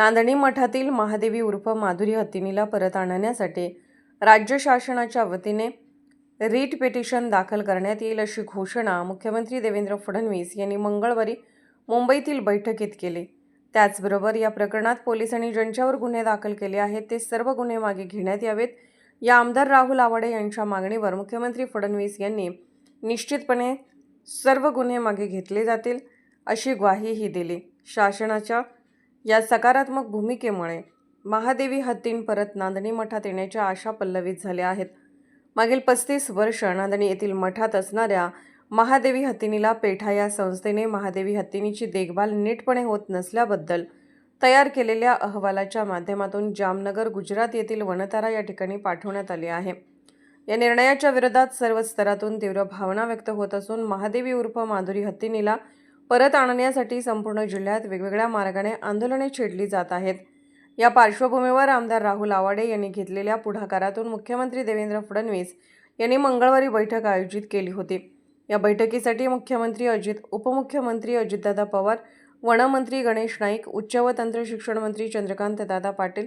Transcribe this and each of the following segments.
नांदणी मठातील महादेवी उर्फ माधुरी हत्तीनीला परत आणण्यासाठी राज्य शासनाच्या वतीने रीट पिटिशन दाखल करण्यात येईल अशी घोषणा मुख्यमंत्री देवेंद्र फडणवीस यांनी मंगळवारी मुंबईतील बैठकीत केली. त्याचबरोबर या प्रकरणात पोलिसांनी ज्यांच्यावर गुन्हे दाखल केले आहेत ते सर्व गुन्हे मागे घेण्यात यावेत. या आमदार राहुल आवाडे यांच्या मागणीवर मुख्यमंत्री फडणवीस यांनी निश्चितपणे सर्व गुन्हे मागे घेतले जातील अशी ग्वाहीही दिली. शासनाच्या या सकारात्मक भूमिकेमुळे महादेवी हत्तीं परत नांदणी मठात येण्याच्या आशा पल्लवित झाल्या आहेत. मागील पस्तीस वर्ष नांदणी येथील मठात असणाऱ्या महादेवी हत्तीनीला पेठा या संस्थेने महादेवी हत्तीनीची देखभाल नीटपणे होत नसल्याबद्दल तयार केलेल्या अहवालाच्या माध्यमातून जामनगर गुजरात येथील वनतारा या ठिकाणी पाठवण्यात आले आहे. या निर्णयाच्या विरोधात सर्व स्तरातून तीव्र भावना व्यक्त होत असून महादेवी उर्फ माधुरी हत्तीनीला परत आणण्यासाठी संपूर्ण जिल्ह्यात वेगवेगळ्या मार्गाने आंदोलने छेडली जात आहेत. या पार्श्वभूमीवर आमदार राहुल आवाडे यांनी घेतलेल्या पुढाकारातून मुख्यमंत्री देवेंद्र फडणवीस यांनी मंगळवारी बैठक आयोजित केली होती. या बैठकीसाठी मुख्यमंत्री अजित उपमुख्यमंत्री अजितदादा पवार वनमंत्री गणेश नाईक उच्च व तंत्र शिक्षण मंत्री चंद्रकांत दादा पाटील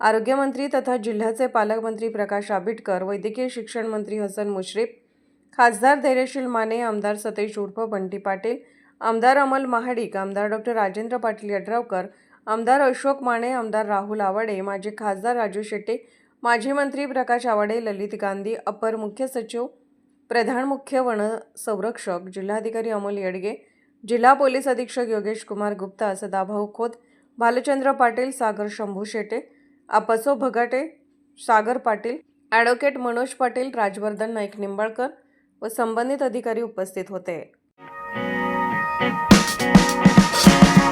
आरोग्यमंत्री तथा जिल्ह्याचे पालकमंत्री प्रकाश आंबेडकर वैद्यकीय शिक्षण मंत्री हसन मुश्रीफ खासदार धैर्यशील माने आमदार सतेज उर्फ बंटी पाटील आमदार अमल महाडिक आमदार डॉक्टर राजेंद्र पाटील यड्रावकर आमदार अशोक माने आमदार राहुल आवाडे माजी खासदार राजू शेट्टे माजी मंत्री प्रकाश आवाडे ललित गांधी अपर मुख्य सचिव प्रधान मुख्य वन संरक्षक जिल्हाधिकारी अमोल येडगे जिल्हा पोलीस अधीक्षक योगेश कुमार गुप्ता सदाभाऊ खोत भालचंद्र पाटील सागर शंभू शेटे आपसो भगाटे सागर पाटील ॲडव्होकेट मनोज पाटील राजवर्धन नाईक निंबाळकर व संबंधित अधिकारी उपस्थित होते. Thank you.